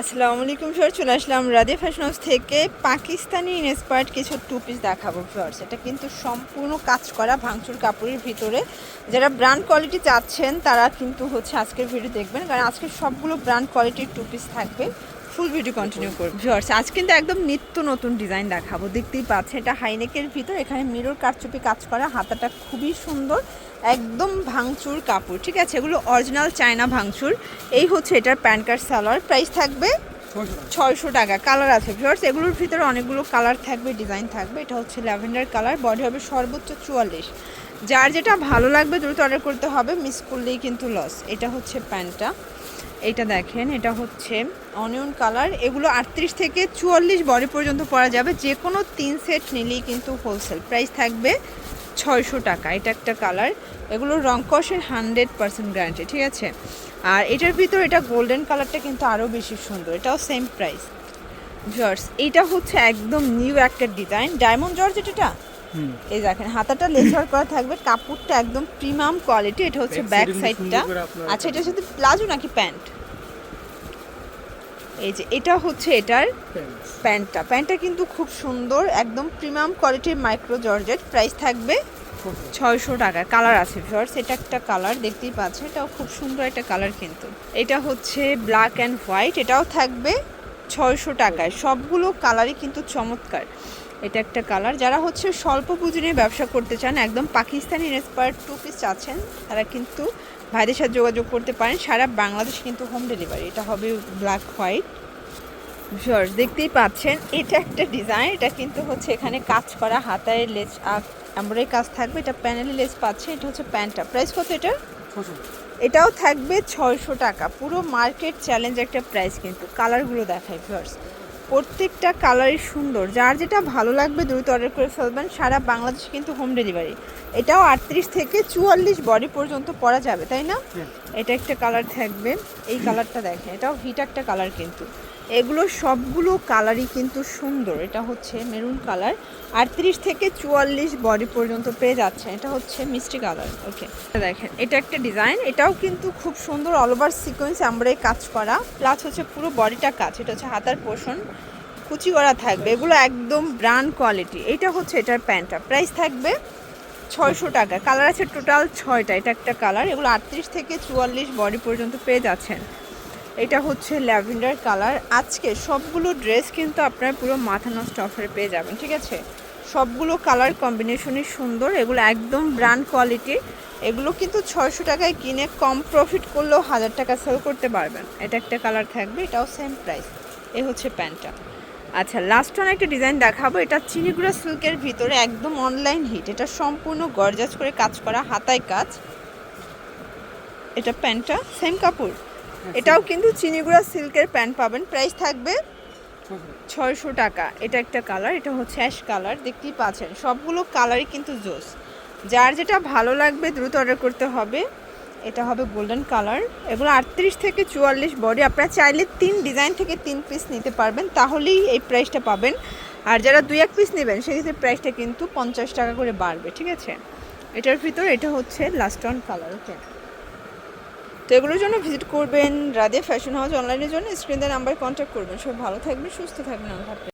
আসসালামু আলাইকুম স্যার চলে আসলাম রাধে ফ্যাশন হাউস থেকে পাকিস্তানি ইনস্পায়ার্ড কিছু টু পিস দেখাবো ফ্লোয়ার্স এটা কিন্তু সম্পূর্ণ কাজ করা ভাঙচুর কাপড়ের ভিতরে। যারা ব্র্যান্ড কোয়ালিটি চাচ্ছেন, তারা কিন্তু হচ্ছে আজকের ভিডিও দেখবেন। কারণ আজকে সবগুলো ব্র্যান্ড কোয়ালিটির টু পিস থাকবে। ফুল ভিডিও কন্টিনিউ করবে। ভিউয়ার্স আজ কিন্তু একদম নিত্য নতুন ডিজাইন দেখাবো। দেখতেই পাচ্ছেন, এটা হাইনেকের ভিতর। এখানে মিরর কারচুপি কাজ করা। হাতাটা খুবই সুন্দর। একদম ভাঙচুর কাপড়, ঠিক আছে? এগুলো অরিজিনাল চায়না ভাঙচুর। এই হচ্ছে এটার প্যান্ট কার্ড সালোয়ার প্রাইস থাকবে ছয়শো টাকা। কালার আছে ভিউয়ার্স এগুলোর ভিতরে অনেকগুলো কালার থাকবে ডিজাইন থাকবে। এটা হচ্ছে ল্যাভেন্ডার কালার বডি হবে সর্বোচ্চ চুয়াল্লিশ। যার যেটা ভালো লাগবে, দ্রুত অর্ডার করতে হবে। মিস করলেই কিন্তু লস এটা হচ্ছে প্যান্টটা এটা দেখেন, এটা হচ্ছে অনিয়ন কালার। এগুলো আটত্রিশ থেকে চুয়াল্লিশ বডি পর্যন্ত পরা যাবে। যে কোনো তিন সেট নিলেই কিন্তু হোলসেল প্রাইস থাকবে ছয়শো টাকা। এটা একটা কালার। এগুলো রং কষের হান্ড্রেড পার্সেন্ট গ্যারান্টি ঠিক আছে? আর এটার ভিতর এটা গোল্ডেন কালারটা কিন্তু আরও বেশি সুন্দর। এটাও সেম প্রাইস জর্জ এইটা হচ্ছে একদম নিউ একটা ডিজাইন ডায়মন্ড জর্জ এটা? এই দেখেন হাতাটা লেসার করা থাকবে কাপড়টা একদম প্রিমিয়াম কোয়ালিটি এটা হচ্ছে ব্যাক সাইডটা আচ্ছা এটা সাথে প্লাজো নাকি প্যান্ট? এই যে এটা হচ্ছে এটার প্যান্টটা। প্যান্টটা কিন্তু খুব সুন্দর একদম প্রিমিয়াম কোয়ালিটির মাইক্রো জর্জেট। প্রাইস থাকবে ছয়শো টাকা। কালার আছে ভিউয়ার্স এটা একটা কালার দেখতেই পাচ্ছেন এটাও খুব সুন্দর একটা কালার কিন্তু। এটা হচ্ছে ব্ল্যাক অ্যান্ড হোয়াইট এটাও থাকবে ছয়শো টাকায়। সবগুলো কালারই কিন্তু চমৎকার। এটা একটা কালার। যারা হচ্ছে স্বল্প পুঁজি নিয়ে ব্যবসা করতে চান একদম পাকিস্তানি ইন্সপায়ার টু পিস চাচ্ছেন তারা কিন্তু ভাইদের সাথে যোগাযোগ করতে পারেন। সারা বাংলাদেশ কিন্তু হোম ডেলিভারি। এটা হবে ব্ল্যাক হোয়াইট। ভিউয়ার্স দেখতেই পাচ্ছেন এটা একটা ডিজাইন। এটা কিন্তু হচ্ছে এখানে কাজ করা হাতায় লেস এমব্রয়ডারি কাজ থাকবে। এটা প্যানেলে লেস পাচ্ছে এটা হচ্ছে প্যান্টটা। প্রাইস কত এটা? এটাও থাকবে ছয়শো টাকা। পুরো মার্কেট চ্যালেঞ্জ একটা প্রাইস কিন্তু। কালারগুলো দেখায় ভিউয়ার্স প্রত্যেকটা কালারই সুন্দর। যার যেটা ভালো লাগবে দ্রুত অর্ডার করে ফেলবেন। সারা বাংলাদেশ কিন্তু হোম ডেলিভারি এটাও আটত্রিশ থেকে চুয়াল্লিশ বডি পর্যন্ত পরা যাবে তাই না? এটা একটা কালার থাকবে। এই কালারটা দেখেন এটাও হিট একটা কালার কিন্তু। এগুলো সবগুলো কালারই কিন্তু সুন্দর। এটা হচ্ছে মেরুন কালার আটত্রিশ থেকে চুয়াল্লিশ বডি পর্যন্ত পেয়ে যাচ্ছে। এটা হচ্ছে মিষ্টি কালার ওকে দেখেন, এটা একটা ডিজাইন এটাও কিন্তু খুব সুন্দর অল ওভার সিকোয়েন্স আমরা কাজ করা। প্লাস হচ্ছে পুরো বডিটা কাজ। এটা হচ্ছে হাতার পোষণ কুচি করা থাকবে। এগুলো একদম ব্র্যান্ড কোয়ালিটি এটা হচ্ছে এটার প্যান্টটা। প্রাইস থাকবে ছয়শো টাকা। কালার আছে টোটাল ছয়টা। এটা একটা কালার এগুলো আটত্রিশ থেকে চুয়াল্লিশ বডি পর্যন্ত পেয়ে যাচ্ছেন। এটা হচ্ছে ল্যাভেন্ডার কালার। আজকে সবগুলো ড্রেস কিন্তু আপনার পুরো মাথা নষ্ট অফারে পেয়ে যাবেন, ঠিক আছে? সবগুলো কালার কম্বিনেশনই সুন্দর, এগুলো একদম ব্র্যান্ড কোয়ালিটি। এগুলো কিন্তু ছয়শো টাকায় কিনে কম প্রফিট করলেও হাজার টাকা সেল করতে পারবেন। এটা একটা কালার থাকবে, এটাও সেম প্রাইস এ হচ্ছে প্যান্টটা। আচ্ছা লাস্ট ওয়ান একটা ডিজাইন দেখাবো। এটা চিনিগুড়া সিল্কের ভিতরে একদম অনলাইন হিট এটা সম্পূর্ণ গরজাজ করে কাজ করা, হাতায় কাজ। এটা প্যান্টটা সেম কাপড়। এটাও কিন্তু চিনিগুড়া সিল্কের প্যান্ট পাবেন। প্রাইস থাকবে ছয়শো টাকা। এটা একটা কালার এটা হচ্ছে অ্যাশ কালার দেখতেই পাচ্ছেন। সবগুলো কালারই কিন্তু জোস। যার যেটা ভালো লাগবে দ্রুত অর্ডার করতে হবে, এটা হবে গোল্ডেন কালার এগুলো আটত্রিশ থেকে চুয়াল্লিশ বডি আপনারা চাইলে তিন ডিজাইন থেকে তিন পিস নিতে পারবেন, তাহলেই এই প্রাইসটা পাবেন। আর যারা দুই এক পিস নেবেন, সেক্ষেত্রে প্রাইসটা কিন্তু পঞ্চাশ টাকা করে বাড়বে, ঠিক আছে? এটার ভিতর এটা হচ্ছে লাস্ট অন কালার ওকে তো এগুলোর জন্য ভিজিট করবেন, রাধে ফ্যাশন হাউস অনলাইনের জন্য স্ক্রিন নাম্বার কন্ট্যাক্ট করবেন সব ভালো থাকবেন, সুস্থ থাকবেন, আল্লাহ।